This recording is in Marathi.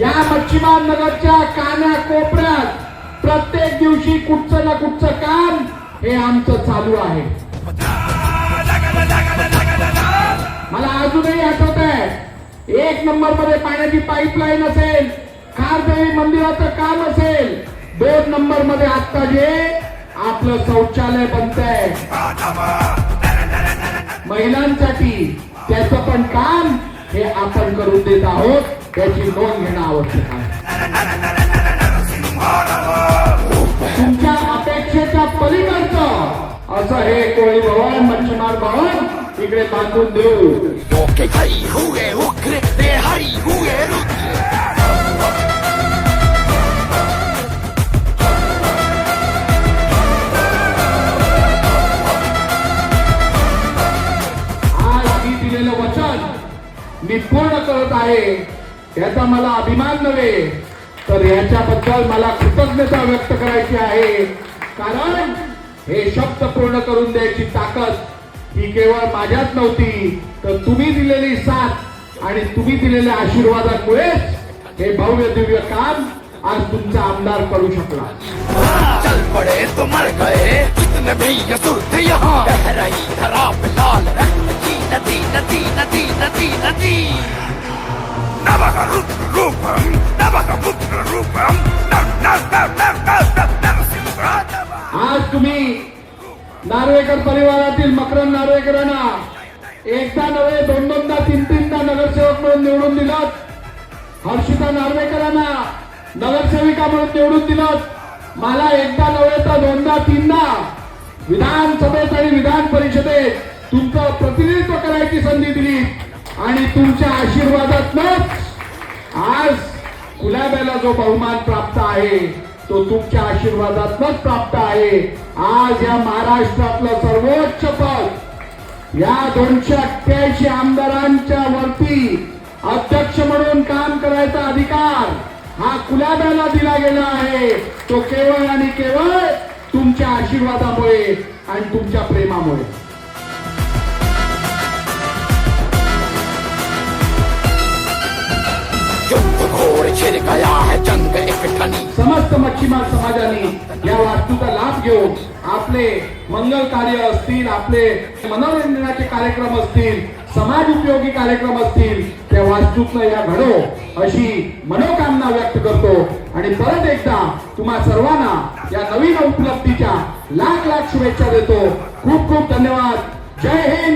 या मच्छीमार नगरच्या कान्या कोपऱ्यात प्रत्येक दिवशी कुठचं ना कुठचं काम हे आमचं चालू आहे. मला अजूनही आठवत आहे एक नंबरमध्ये पाण्याची पाईपलाईन असेल खारदेवी मंदिराचं काम असेल दोन नंबरमध्ये आता जे आपलं शौचालय बनतंय. महिलांसाठी त्याचं पण काम आपण करून देत आहोत याची नोंद घेणं आवश्यक आहे. तुमच्या अपेक्षेच्या पलीकडचं असं हे कोळी भवन मच्छीमार भवन इकडे बांधून देऊ. मी पूर्ण करत आहे. याचा मला अभिमान नव्हे. तर याच्याबद्दल मला कृतज्ञता व्यक्त करायची आहे. कारण हे शब्द पूर्ण करून द्यायची ताकद ही केवळ माझ्यात नव्हती. तर तुम्ही दिलेली साथ आणि तुम्ही दिलेल्या आशीर्वादामुळेच हे भव्य दिव्य काम आज तुमचा आमदार करू शकला. चल पड़े तो मर गए जितने भी यसुर रही धरा लाल रंग नदी नदी नदी नदी नदी नवक रुद्र रूपम पुत्र रूपम आज तुम्ही नार्वेकर परिवारातील मकरंद नार्वेकरांना एकदा नव्हे दोन दोनदा तीन तीनदा नगरसेवक म्हणून निवडून दिलं हर्षिता नार्वेकरांना नगरसेविका म्हणून निवडून दिलं मला एकदा नव्हे तर दोनदा तीनदा विधानसभेत आणि विधान परिषदेत तुमचं प्रतिनिधित्व करायची संधी दिली आणि तुमच्या आशीर्वादातनच आज गुलाब्याला जो बहुमान प्राप्त आहे तो तुमच्या आशीर्वादातनच प्राप्त आहे. आज या महाराष्ट्रातलं सर्वोच्च पद या दोनशे अठ्ठ्याऐंशी आमदारांच्या वरती अध्यक्ष म्हणून काम करायचा अधिकार हा कुलाब्याला दिला गेला आहे. तो केवळ आणि केवळ तुमच्या आशीर्वादामुळे आणि तुमच्या प्रेमामुळे. गया है जंग एक ठनी। समस्त मच्छीमार समाजाने या वास्तूचा लाभ घेऊन आपले मंगल कार्य असतील आपले मनोरंजनाचे कार्यक्रम असतील समाज उपयोगी कार्यक्रम असतील त्या वास्तूतनं या घडो अशी मनोकामना व्यक्त करतो. आणि परत एकदा तुम्हा सर्वांना या नवीन उपलब्धीच्या लाख लाख शुभेच्छा देतो. खूप खूप धन्यवाद. जय हिंद!